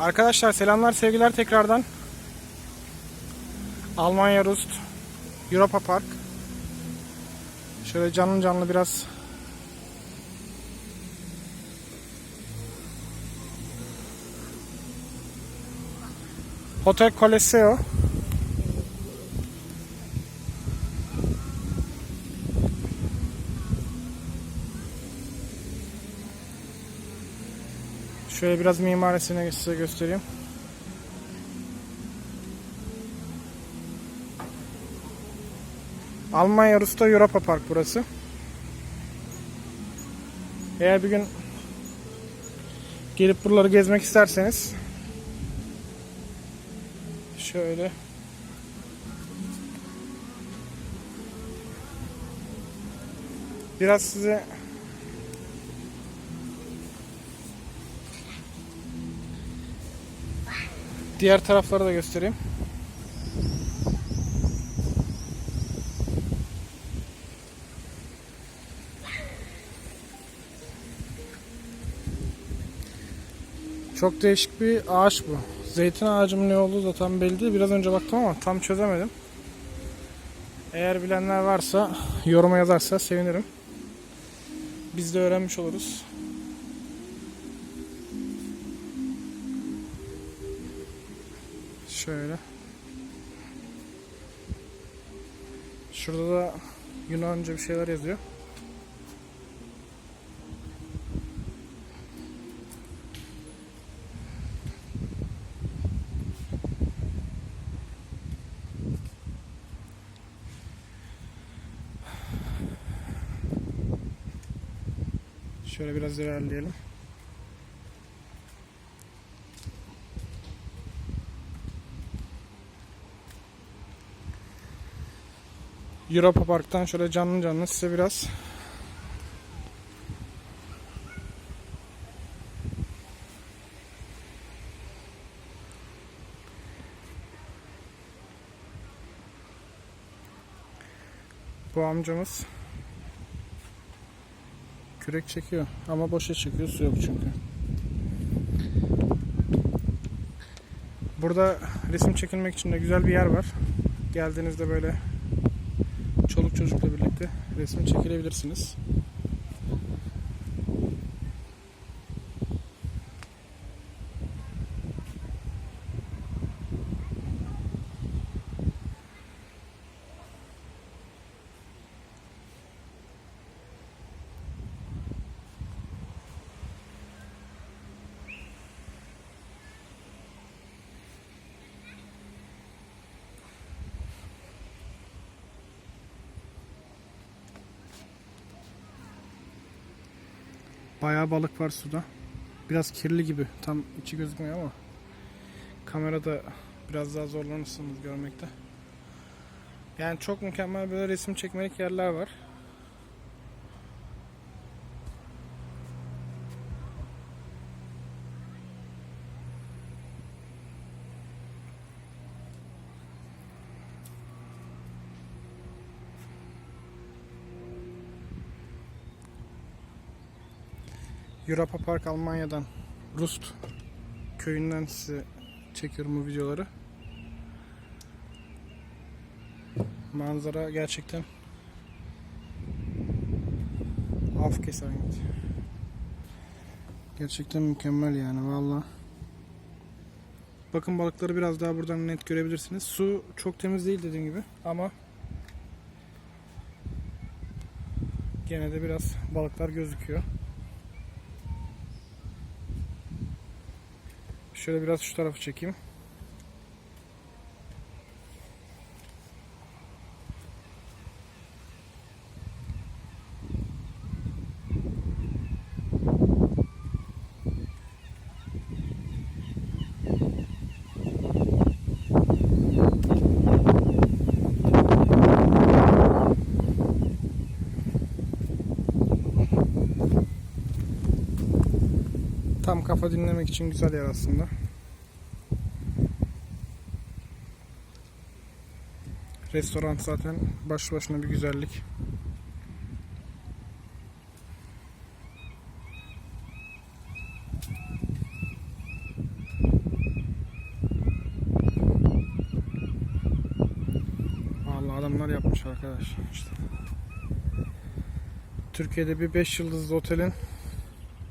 Arkadaşlar selamlar sevgiler tekrardan. Almanya Rust Europa Park. Şöyle canlı canlı biraz Hotel Colosseo. Şöyle biraz mimarisini size göstereyim. Almanya Rus'ta Europa Park burası. Eğer bir gün gelip buraları gezmek isterseniz şöyle biraz size diğer tarafları da göstereyim. Çok değişik bir ağaç bu. Zeytin ağacının ne olduğu da tam belli değil. Biraz önce baktım ama tam çözemedim. Eğer bilenler varsa yoruma yazarsa sevinirim. Biz de öğrenmiş oluruz. Şöyle. Şurada da Yunanca bir şeyler yazıyor. Şöyle biraz ilerleyelim. Europa Park'tan şöyle canlı canlı size biraz Bu amcamız kürek çekiyor ama boşa çekiyor su yok çünkü. Burada resim çekilmek için de güzel bir yer var. Geldiğinizde böyle çoluk çocukla birlikte resim çekilebilirsiniz. Bayağı balık var suda. Biraz kirli gibi. Tam içi gözükmüyor ama kamerada biraz daha zorlanırsınız görmekte. Yani çok mükemmel böyle resim çekmelik yerler var. Europa Park Almanya'dan Rust köyünden size çekiyorum bu videoları. Manzara gerçekten af kesinlikle. Gerçekten mükemmel yani valla. Bakın balıkları biraz daha buradan net görebilirsiniz. Su çok temiz değil dediğim gibi ama gene de biraz balıklar gözüküyor. Şöyle biraz şu tarafı çekeyim. kafa dinlemek için güzel yer aslında. Restoran zaten baş başına bir güzellik. Vallahi adamlar yapmış arkadaş. İşte. Türkiye'de bir 5 yıldızlı otelin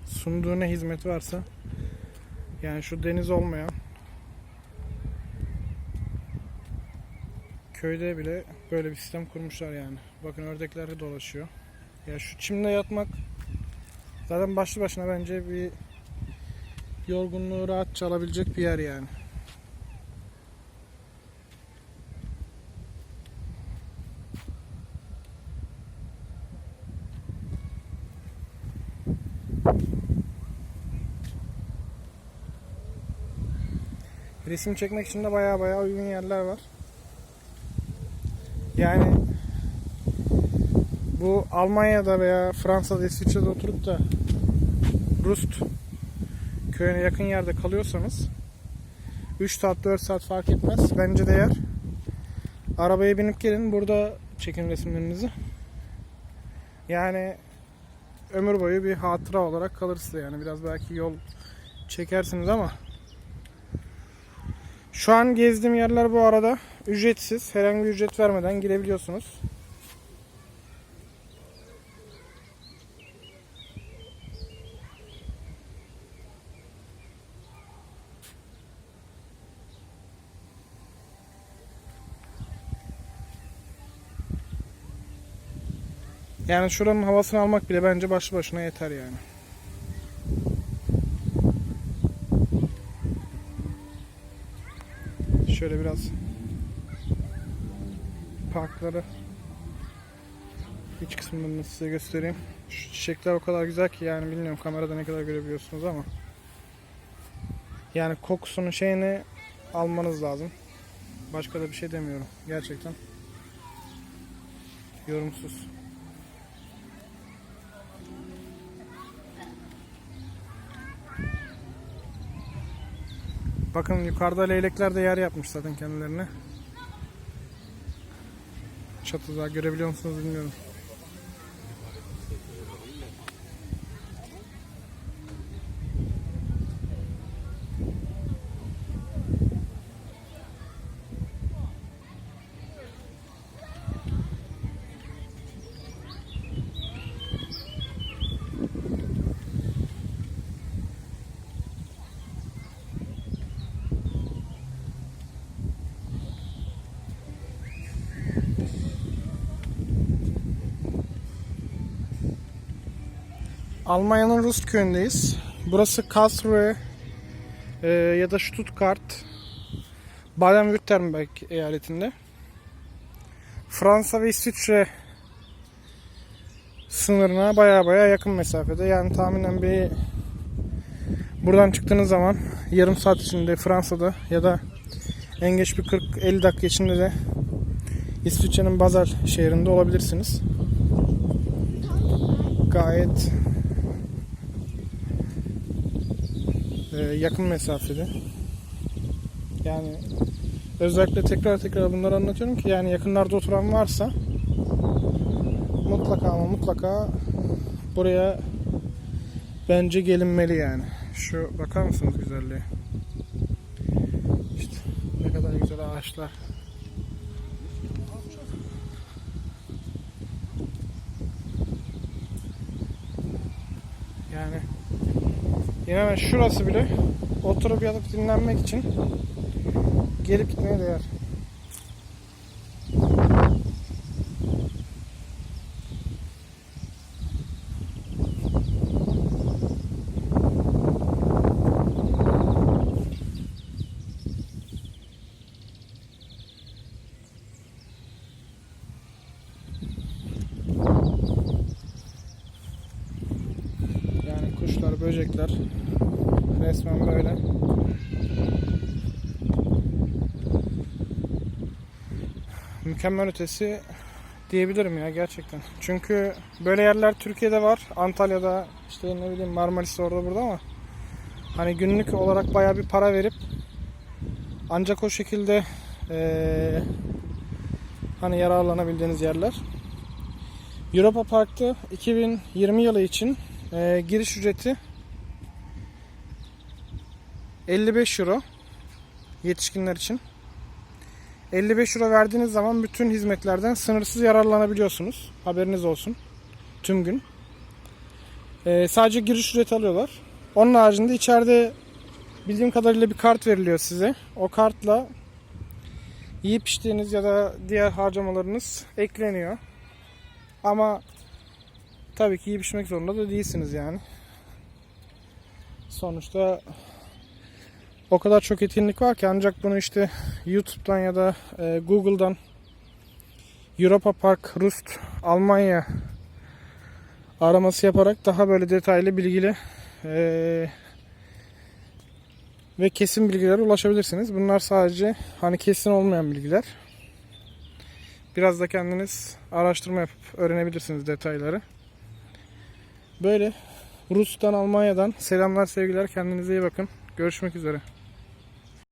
sunduğu ne hizmet varsa yani şu deniz olmayan köyde bile böyle bir sistem kurmuşlar yani. Bakın ördekler de dolaşıyor. Ya şu çimde yatmak zaten başlı başına bence bir yorgunluğu rahatça alabilecek bir yer yani. Resim çekmek için de baya baya uygun yerler var. Yani bu Almanya'da veya Fransa'da, İsviçre'de oturup da Rust köyüne yakın yerde kalıyorsanız 3 saat 4 saat fark etmez. Bence değer. Arabaya binip gelin burada çekin resimlerinizi. Yani ömür boyu bir hatıra olarak kalır size yani biraz belki yol çekersiniz ama şu an gezdiğim yerler bu arada ücretsiz. Herhangi bir ücret vermeden girebiliyorsunuz. Yani şuranın havasını almak bile bence başlı başına yeter yani. Şöyle biraz parkları iç kısımlarını size göstereyim. Şu çiçekler o kadar güzel ki yani bilmiyorum kamerada ne kadar görebiliyorsunuz ama yani kokusunu şeyini almanız lazım. Başka da bir şey demiyorum. Gerçekten yorumsuz. Bakın yukarıda leylekler de yer yapmış zaten kendilerine. Çatıda görebiliyor musunuz bilmiyorum. Almanya'nın Rust köyündeyiz. Burası Karlsruhe e, ya da Stuttgart Baden-Württemberg eyaletinde. Fransa ve İsviçre sınırına baya baya yakın mesafede. Yani tahminen bir buradan çıktığınız zaman yarım saat içinde Fransa'da ya da en geç bir 40-50 dakika içinde de İsviçre'nin Basel şehrinde olabilirsiniz. Gayet e, yakın mesafede. Yani özellikle tekrar tekrar bunları anlatıyorum ki yani yakınlarda oturan varsa mutlaka ama mutlaka buraya bence gelinmeli yani. Şu bakar mısınız güzelliğe? İşte ne kadar güzel ağaçlar. Yani İnanın şurası bile oturup yatıp dinlenmek için gelip gitmeye değer. Böcekler resmen böyle. Mükemmel ötesi diyebilirim ya gerçekten. Çünkü böyle yerler Türkiye'de var. Antalya'da işte ne bileyim Marmaris'te orada burada ama hani günlük olarak bayağı bir para verip ancak o şekilde eee, hani yararlanabildiğiniz yerler. Europa Park'ta 2020 yılı için eee, giriş ücreti 55 euro yetişkinler için. 55 euro verdiğiniz zaman bütün hizmetlerden sınırsız yararlanabiliyorsunuz. Haberiniz olsun. Tüm gün. Ee, sadece giriş ücreti alıyorlar. Onun haricinde içeride bildiğim kadarıyla bir kart veriliyor size. O kartla yiyip içtiğiniz ya da diğer harcamalarınız ekleniyor. Ama tabii ki yiyip içmek zorunda da değilsiniz yani. Sonuçta o kadar çok etkinlik var ki ancak bunu işte YouTube'dan ya da e, Google'dan Europa Park, Rust, Almanya araması yaparak daha böyle detaylı bilgili e, ve kesin bilgilere ulaşabilirsiniz. Bunlar sadece hani kesin olmayan bilgiler. Biraz da kendiniz araştırma yapıp öğrenebilirsiniz detayları. Böyle Rus'tan Almanya'dan selamlar sevgiler kendinize iyi bakın. Görüşmek üzere.